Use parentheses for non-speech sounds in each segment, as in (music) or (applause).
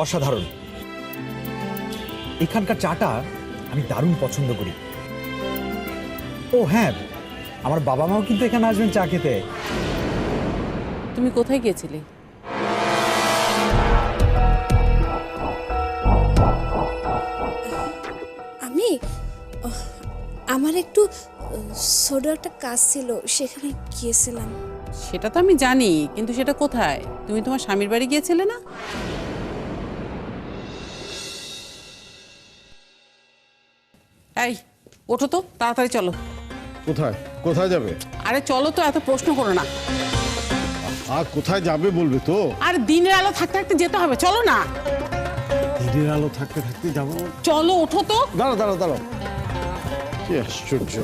অসাধারণ। এখানকার চাটা আমি দারুণ পছন্দ করি। ও হ্যাঁ আমার বাবা মাও কিন্তু এখানে আসবেন চা খেতে। তুমি কোথায় গিয়েছিলে? আমি আমার একটু ছোট একটা কাজ ছিল সেখানে গিয়েছিলাম। সেটা তো আমি জানি কিন্তু সেটা কোথায়? তুমি তোমার স্বামীর বাড়ি গিয়েছিলে না? এই ওঠো তো তাড়াতাড়ি চলো। কোথায়? কোথায় যাবে? আরে চলো তো এত প্রশ্ন করো না। আর কোথায় যাবে বলবে তো? আর দিনের আলো থাকতে থাকতে যেতে হবে চলো না। দিনের আলো থাকতে থাকতে যাব। চলো ওঠো তো। দাঁড়া দাঁড়া দাঁড়াও। কি আশ্চর্য।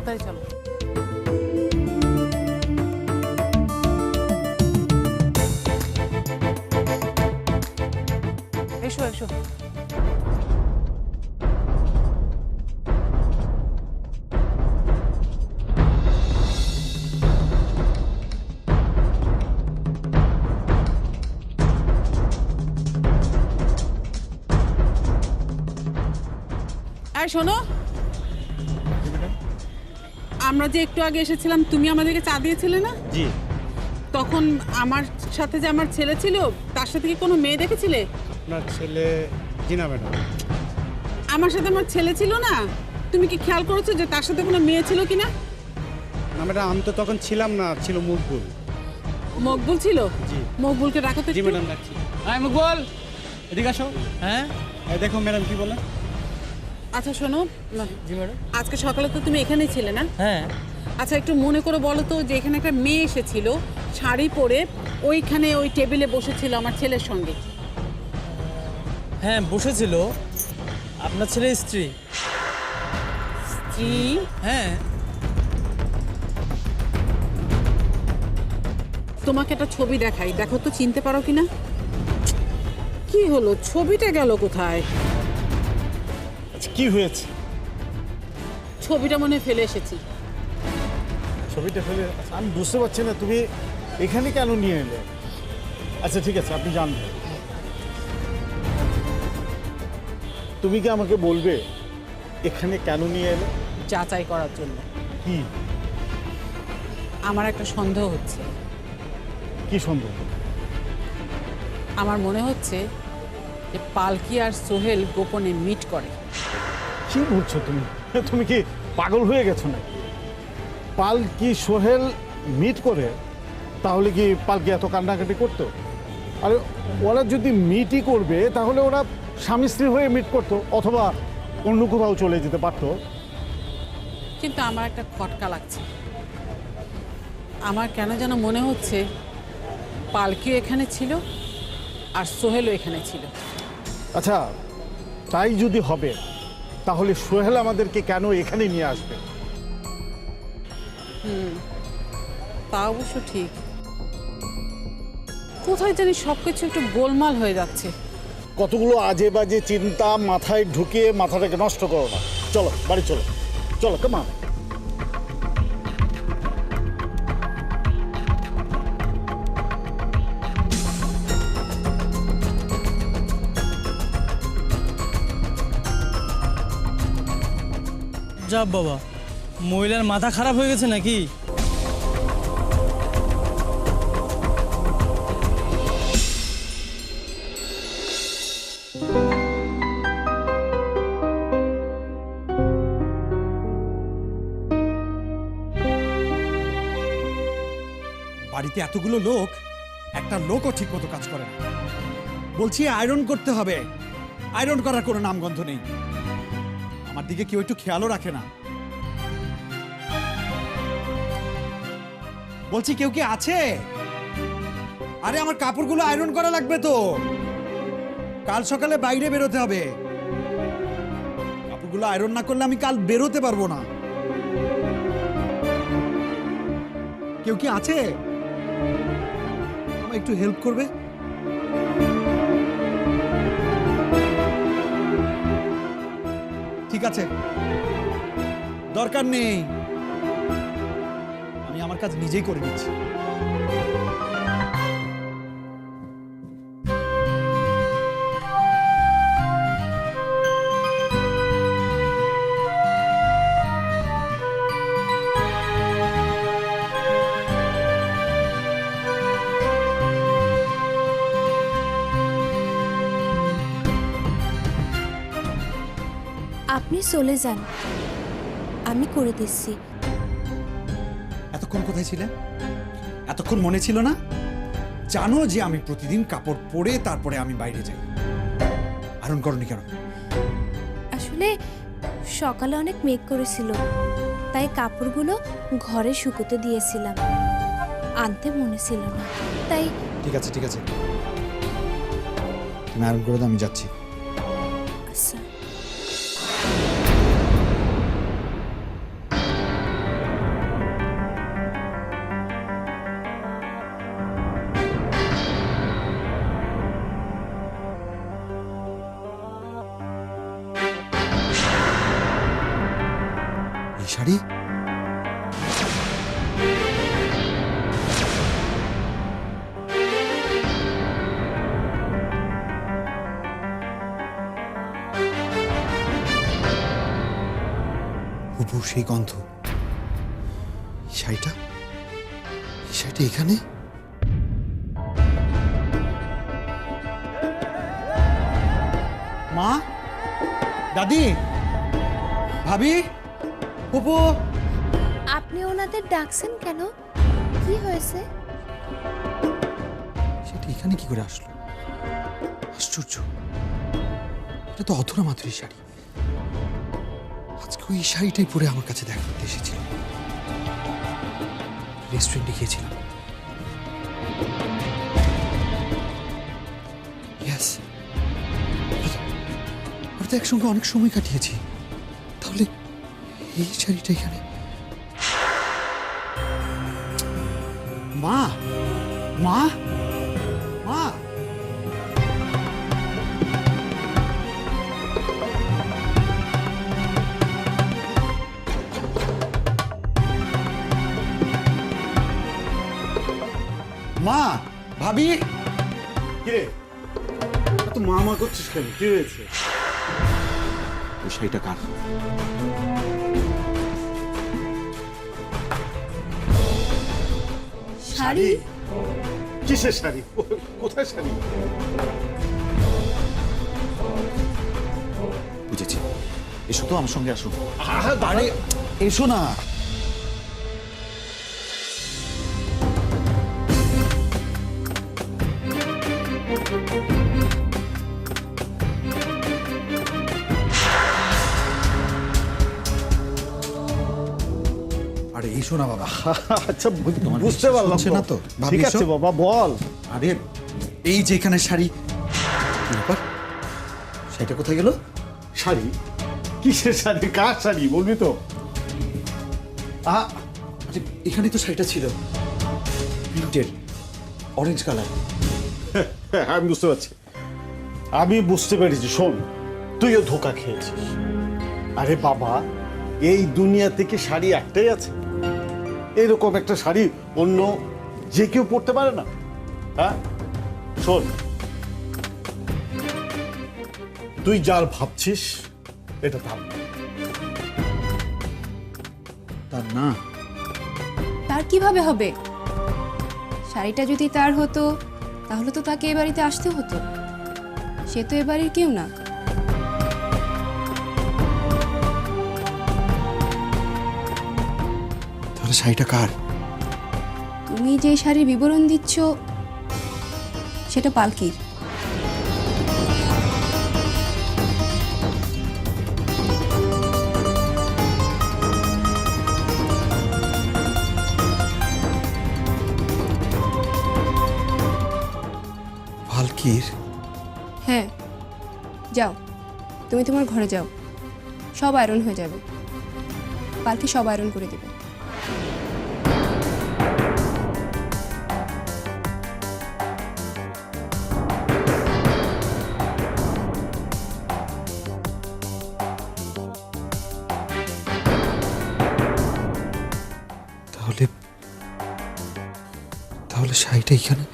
তাড়াতাড়ি চলো। এসো এসো। আর শোনো আমরা যে একটু আগে এসেছিলাম তুমি আমাদেরকে চা দিয়েছিলে না? জি। তখন আমার সাথে যে আমার ছেলে ছিল তার সাথে কি কোনো মেয়ে দেখেছিলে? আপনার ছেলে জি না ম্যাডাম। আমার সাথে আমার ছেলে ছিল না? তুমি কি খেয়াল করেছ যে তার সাথে কোনো মেয়ে ছিল কিনা? না ম্যাডাম আমি তো তখন ছিলাম না ছিল মকবুল। মকবুল ছিল? জি। মকবুলকে তো জি ম্যাডাম রাখছি হ্যাঁ মুখবুল এদিকে আসো। হ্যাঁ? এই দেখো ম্যাডাম কি বলে? আচ্ছা শোনো। জি ম্যাডাম। আজকে সকালে তো তুমি এখানে ছিলে না? হ্যাঁ। আচ্ছা একটু মনে করে বলো তো যে এখানে একটা মেয়ে এসেছিল শাড়ি পরে ওইখানে ওই টেবিলে বসেছিল আমার ছেলের সঙ্গে। হ্যাঁ বসেছিল। আপনার ছেলের স্ত্রী। স্ত্রী? হ্যাঁ। তোমাকে একটা ছবি দেখাই। দেখো তো চিনতে পারো কিনা? কি হলো? ছবিটা গেল কোথায়? কি হয়েছে? ছবিটা মনে ফেলে এসেছি। ছবিটা ফেলে আচ্ছা, আমি বুঝতে পারছি না তুমি এখানে কেন নিয়ে এলে? আচ্ছা ঠিক আছে আপনি জানবেন। তুমি কি আমাকে বলবে এখানে কেন নিয়ে এলে? যাচাই করার জন্য। কি? আমার একটা সন্দেহ হচ্ছে। কি সন্দেহ? আমার মনে হচ্ছে যে পালকি আর সোহেল গোপনে মিট করে। কি বলছো তুমি? তুমি কি পাগল হয়ে গেছো না পালকি সোহেল মিট করে তাহলে কি পালকি এত কান্নাকাটি করতো? আর ওরা যদি মিটই করবে তাহলে ওরা স্বামী স্ত্রী হয়ে মিট করতো অথবা অন্য কোথাও চলে যেতে পারতো। কিন্তু আমার একটা খটকা লাগছে। আমার কেন যেন মনে হচ্ছে পালকিও এখানে ছিল আর সোহেলও এখানে ছিল। আচ্ছা তাই যদি হবে তাহলে সোহেল আমাদেরকে কেন এখানে নিয়ে আসবে? তা অবশ্য ঠিক। কোথায় জানি সব কিছু একটু গোলমাল হয়ে যাচ্ছে। কতগুলো আজে বাজে চিন্তা মাথায় ঢুকিয়ে মাথাটাকে নষ্ট করো না। চলো বাড়ি চলো। চলো কেমন যা বাবা। মহিলার মাথা খারাপ হয়ে গেছে নাকি? বাড়িতে এতগুলো লোক, একটা লোকও ঠিক মতো কাজ করে না। বলছি আয়রন করতে হবে। আয়রন করার কোনো নামগন্ধ নেই। আমার দিকে কেউ একটু খেয়ালও রাখে না। বলছি, কেউ কি আছে? আরে, আমার কাপড়গুলো আয়রন করা লাগবে তো। কাল সকালে বাইরে বেরোতে হবে। কাপড়গুলো আয়রন না করলে আমি কাল বেরোতে পারব না। কেউ কি আছে? আমায় একটু হেল্প করবে? ঠিক আছে দরকার নেই। আমি আমার কাজ নিজেই করে দিচ্ছি চলে যান। আমি করে দিচ্ছি। এতক্ষণ কোথায় ছিলেন এতক্ষণ মনে ছিল না? জানো যে আমি প্রতিদিন কাপড় পরে তারপরে আমি বাইরে যাই। আরণ করনি কেন? আসলে সকালে অনেক মেঘ করেছিল তাই কাপড়গুলো ঘরে শুকোতে দিয়েছিলাম। আনতে মনে ছিল না তাই ঠিক আছে ঠিক আছে। তুমি আরণ করে দাও, আমি যাচ্ছি। শাড়ি? সেই গন্ধ। শাড়িটা? শাড়িটা এখানে? মা? দাদি? ভাবি? হুপু আপনি ওনাদের ডাকছেন কেন? কি হয়েছে? সেটা এখানে কি করে আসলো? আশ্চর্য। এটা তো অধরা মাধুরী শাড়ি। আজকে ওই শাড়িটাই পরে আমার কাছে দেখা করতে এসেছিল। রেস্টুরেন্টে গিয়েছিলাম। একসঙ্গে অনেক সময় কাটিয়েছি। এই শাড়িটা এখানে। মা মা মা। মা ভাবি। কিরে? তো মামা করছিস কেন? কি হয়েছে? ওই শাড়িটা কার? শাড়ি? কিসের শাড়ি? কোথায় শাড়ি? বুঝেছি। এসো তো আমার সঙ্গে আসো। আরে এসো না। আরে এসো না বাবা আচ্ছা বুঝতে পারলাম না তো? ঠিক। আছে বাবা বল। আরে এই যে এখানে শাড়ি সেটা কোথায় গেল? শাড়ি? কিসের শাড়ি? কার শাড়ি? বলবি তো। আহ আরে এখানে তো শাড়িটা ছিল। প্রিন্টেড অরেঞ্জ কালার আমি বুঝতে পারছি। আমি বুঝতে পেরেছি শোন তুইও ধোকা খেয়েছিস। আরে বাবা এই দুনিয়া থেকে শাড়ি একটাই আছে। এরকম একটা শাড়ি অন্য যে কেউ পরতে পারে না। হ্যাঁ? শোন। তুই যার ভাবছিস, এটা তার না। তার না। তার কীভাবে হবে? শাড়িটা যদি তার হতো, তাহলে তো তাকে এ বাড়িতে আসতে হতো। সে তো এ বাড়ির কেউ না। তাহলে শাড়িটা কার? তুমি যে শাড়ির বিবরণ দিচ্ছ সেটা পালকির। ভালকির হ্যাঁ যাও তুমি তোমার ঘরে যাও। সব আয়রন হয়ে যাবে। পালকি সব আয়রন করে দেবে। এইখানে।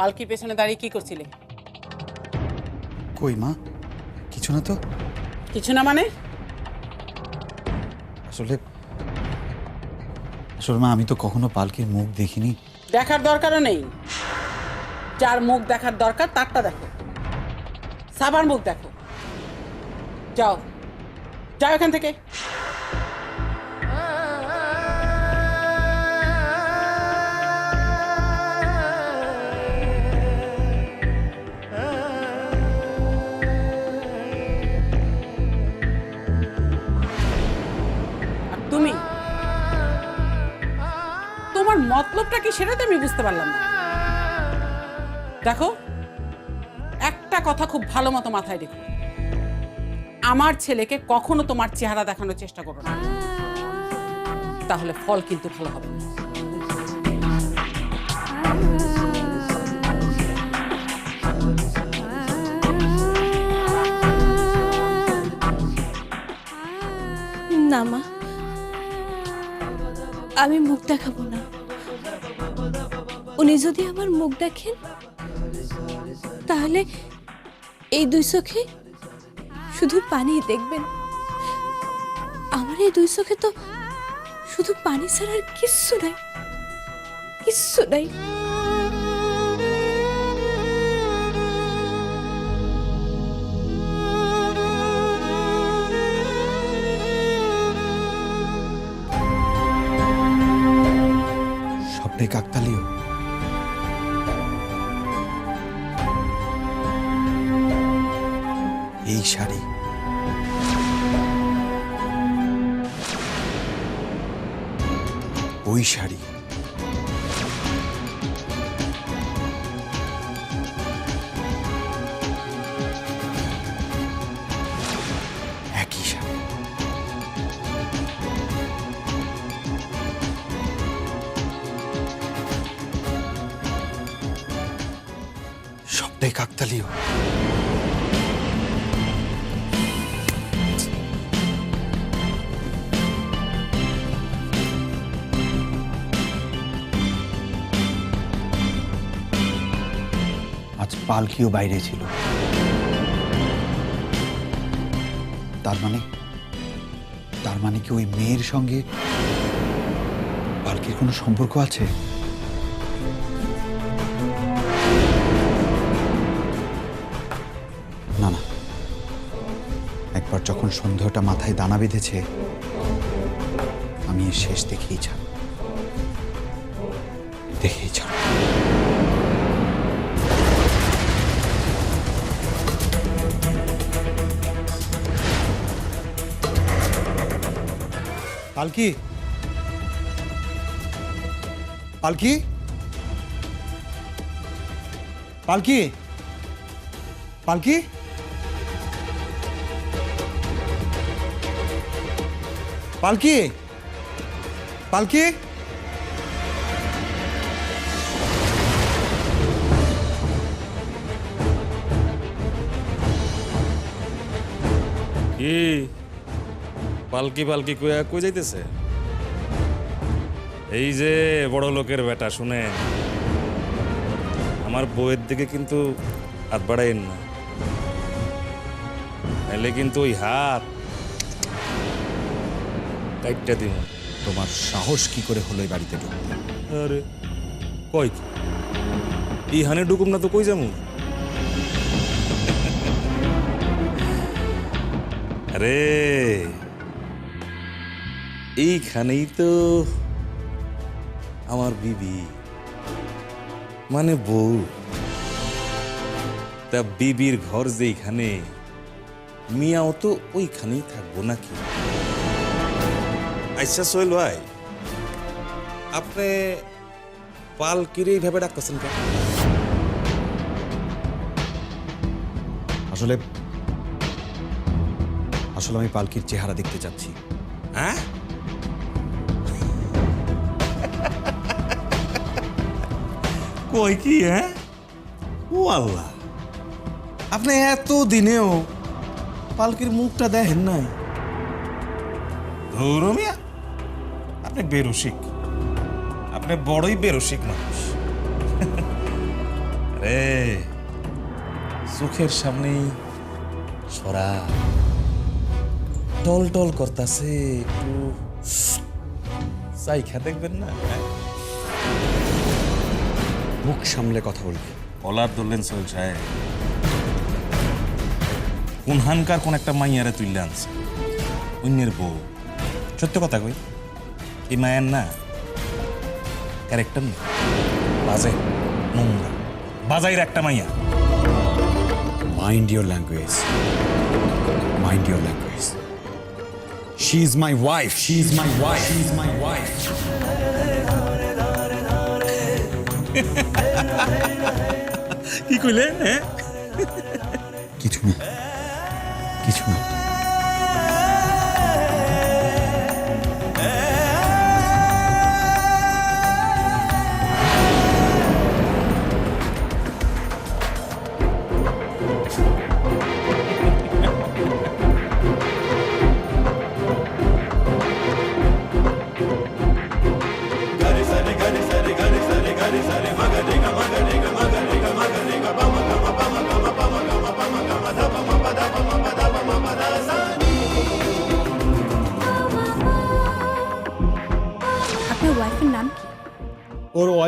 পালকির পেছনে দাঁড়িয়ে কি করছিলে? কই মা? কিছু না তো। কিছু না মানে? আসলে আসলে মা আমি তো কখনো পালকির মুখ দেখিনি। দেখার দরকারও নেই। যার মুখ দেখার দরকার তারটা দেখো। সাবার মুখ দেখো। যাও। যাও এখান থেকে। মতলবটা কি সেটা তো আমি বুঝতে পারলাম না। দেখো, একটা কথা খুব ভালো মতো মাথায় রেখো। আমার ছেলেকে কখনো তোমার চেহারা দেখানোর চেষ্টা করো না। তাহলে ফল কিন্তু ভালো হবে না, মা। আমি মুখ দেখাবো না। উনি যদি আমার মুখ দেখেন, তাহলে এই দুই চোখে শুধু পানি দেখবেন। আমার এই দুই চোখে তো শুধু পানি ছাড়া আর কিচ্ছু নাই কিচ্ছু নাই। এই শাড়ি। ওই শাড়ি। পালকিও বাইরে ছিল। তার মানে তার মানে কি ওই মেয়ের সঙ্গে পালকির কোনো সম্পর্ক আছে? না না। একবার যখন সন্দেহটা মাথায় দানা বেঁধেছে, আমি শেষ দেখেই ছাড় দেখেই ছাড় পালকি পালকি পালকি পালকি পালকি পালকি কি পালকি পালকি কইয়া কই যাইতেছে? এই যে বড় লোকের বেটা শুনে আমার বউয়ের দিকে কিন্তু হাত বাড়াইন না। নাহলে কিন্তু ওই হাত কাইটটা দিব তোমার সাহস কি করে হলো এই বাড়িতে ঢুকতে? আরে কই কি? এই হানে ঢুকুম না তো কই যামু? আরে এইখানেই তো আমার বিবি। মানে বউ। তা বিবির ঘর যেইখানে মিয়াও তো ওইখানেই থাকব নাকি? আচ্ছা সোহেল ভাই আপনি পালকিরে এইভাবে ডাকতেছেন কেন? আসলে আসলে আমি পালকির চেহারা দেখতে চাচ্ছি। হ্যাঁ? কই কি হ্যাঁ? ও আল্লাহ। আপনি এত দিনেও পালকির মুখটা দেখেন নাই? ধৌরমিয়া আপনি বেরসিক। আপনি বড়ই বেরসিক মানুষ। (laughs) রে চোখের সামনেই সরা। টল টল করতেছে, একটু চাইখা দেখবেন না হ্যাঁ? মুখ সামলে কথা বলবি। কলার ধরলেন সোহেল সাহেব কোন হানকার কোন একটা মাইয়ারে তুললে আনছে। অন্যের বউ। সত্য কথা কই? এই মায়ের না ক্যারেক্টার না বাজে নোংরা। বাজাইর একটা মাইয়া। Mind your language mind your language she is my wife she is my wife she is my wife কি কইলে হ্যাঁ? কিছু না কিছু না।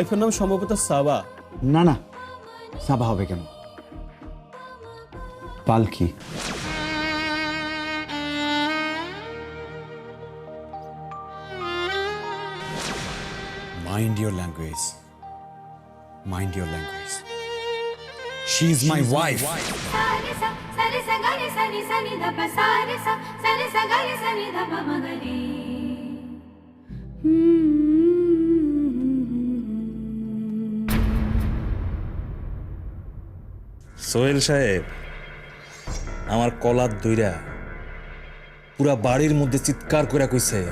ওয়াইফের নাম সম্ভবত সাবা। না না। সাবা হবে কেন? Palki mind your language mind your language she is my wife Sari Sohel সাহেব, আমার কলার দইরা পুরা বাড়ির মধ্যে চিৎকার করে কইছে,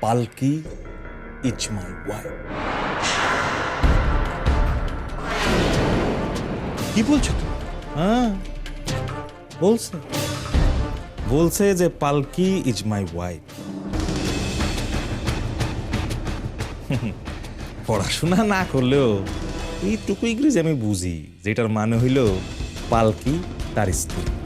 পালকি ইটস মাই ওয়াইফ। কি বলছো তুমি? হ্যাঁ বলছে। বলছে যে পালকি ইজ মাই ওয়াইফ। (laughs) পড়াশোনা না করলেও এইটুকু ইংরেজি আমি বুঝি যেটার মানে হইল পালকি তার স্ত্রী।